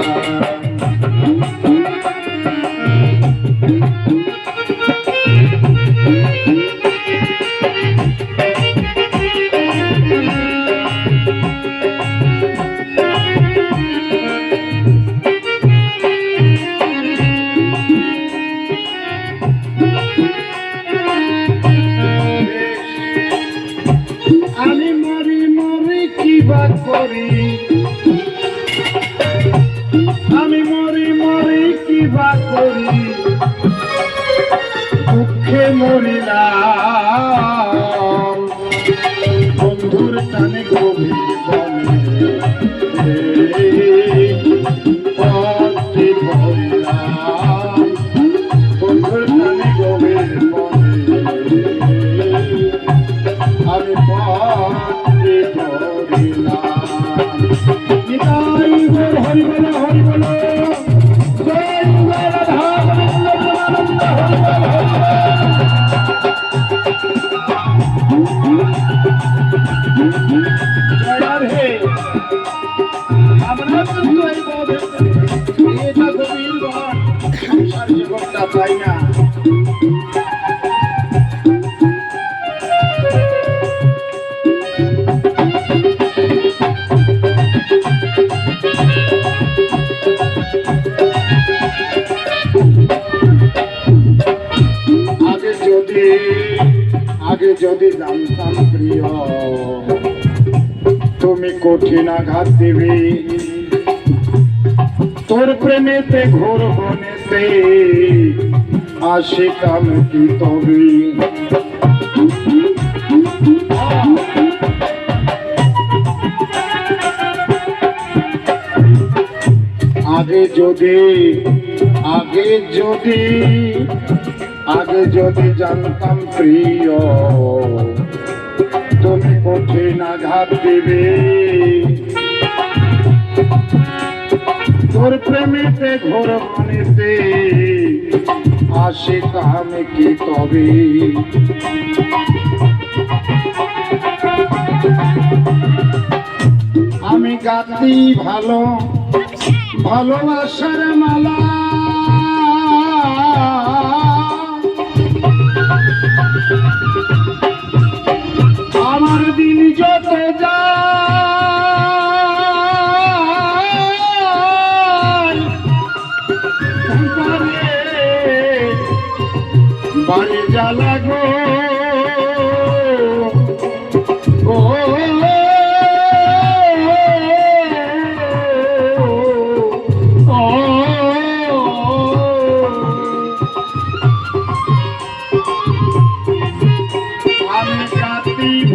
আমি যদি জানতাম প্রিয়, তুমি কঠিন আঘাত দেবে। তোর প্রেমেতে ঘোর বনেতে আশিকাম কি তবে? আগে যদি আগে যদি আগে যদি জানতাম প্রিয়, তুমি কঠিন আঘাত দেবে। তোর প্রেমেতে ঘোর মনেতে আসে কামে কি তবে? আমি গাতি ভালো, ভালোবাসার মালা। যত বারে জ্বালা গো।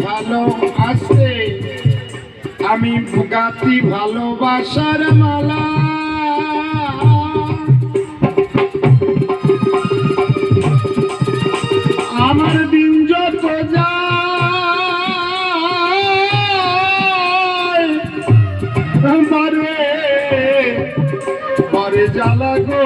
ভালো। আমি গাতি ভালোবাসার মালা। আমার দিন যত যায় বারে বারে জ্বালা গো।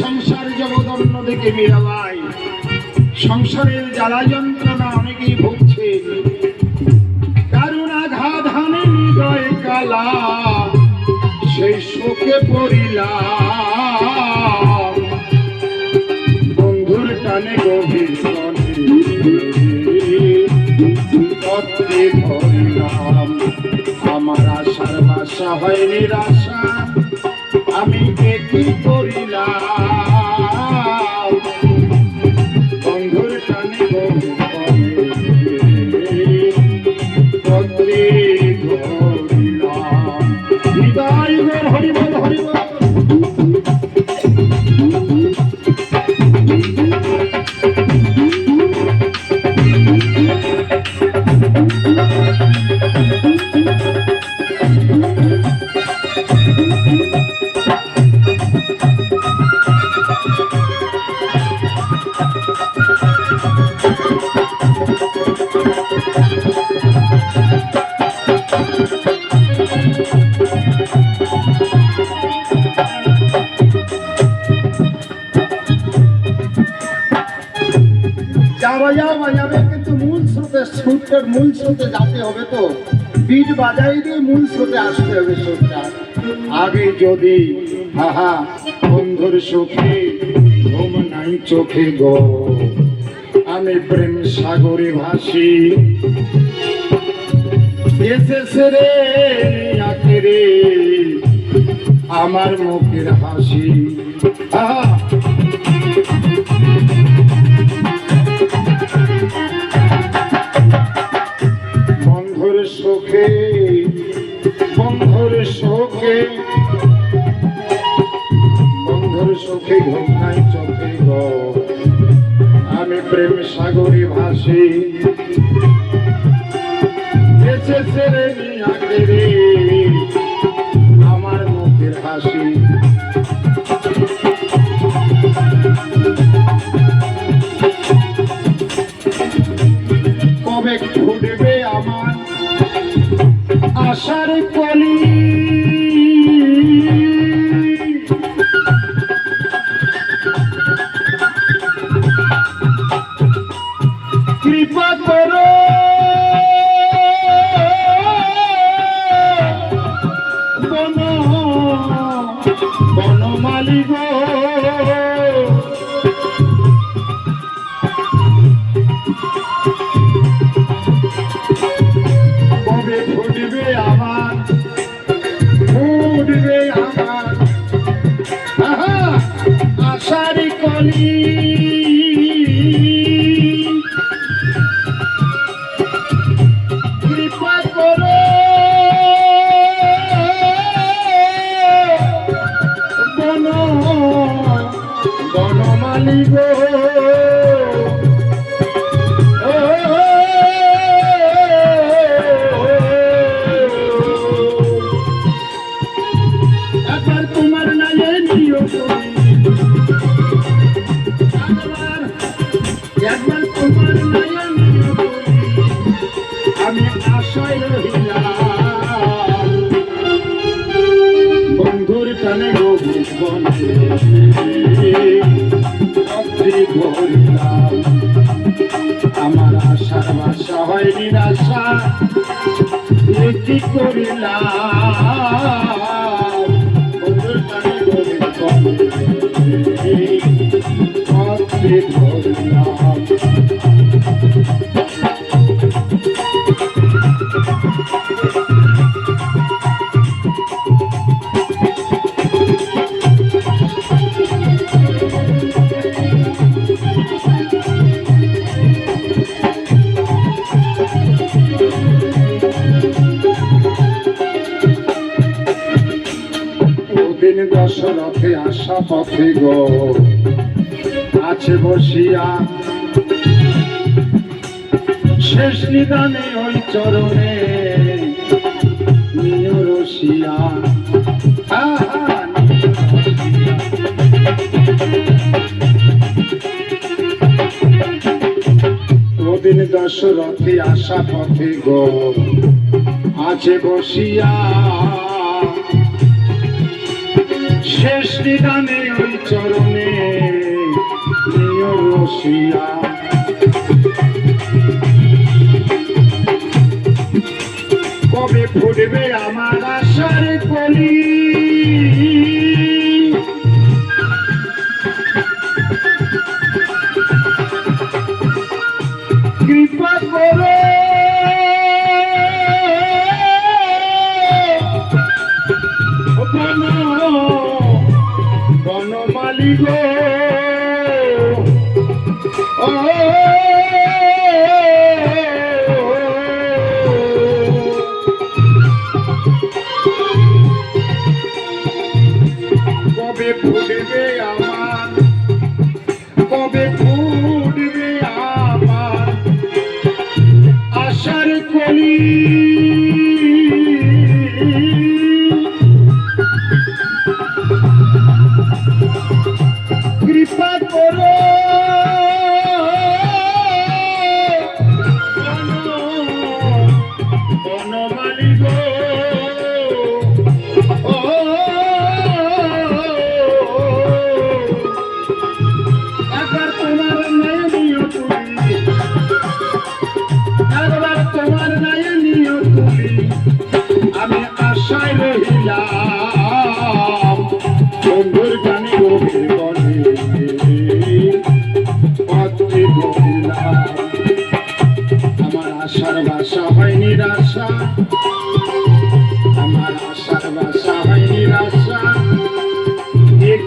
সংসার জগৎ অন্যদিকে মীরাবাই সংসারের জ্বালা যন্ত্রণা অনেকেই ভুগছে। কারণ আঘাত হানে হৃদয় কালা, সেই শোকে পড়িলাম। বন্ধুর টানে গভীর আমার আশার বাসা হয় নিরাশা। আমি কি করিলাম? যাওয়া বাজাবে, কিন্তু মূল স্রোতে সুরটার মূল স্রোতে যেতে হবে তো বিট বাজাই দিয়ে মূল স্রোতে আসতে হবে সুরটা আগে যদি, হাহা, বন্ধুর সুখে ঘুম নাই চোখে গো, আমি প্রেম সাগরে ভাসি। এসেছে রে আমার মুখের হাসি। আহা সুখে বন্ধুর শোকে। বন্ধুর শোকে ঘুমায় চোখে গ আমি প্রেম সাগরে ভাসি। আশার কলি কৃপা করো। বন কলি টানে বনে আমার আশার বাসা হয় নিরাশা কি করিলাম। দশরথে আসা পথে গো আছে বসিয়া শেষ নিদানে ওই চরণে। ওদিন দশরথে আসা পথে গো আছে বসিয়া শেষ নিদানে ওই চরণে রসিয়া কবে ফুটবে আমার আশার কলি? কৃপা করো। বনমালী গো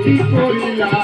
এ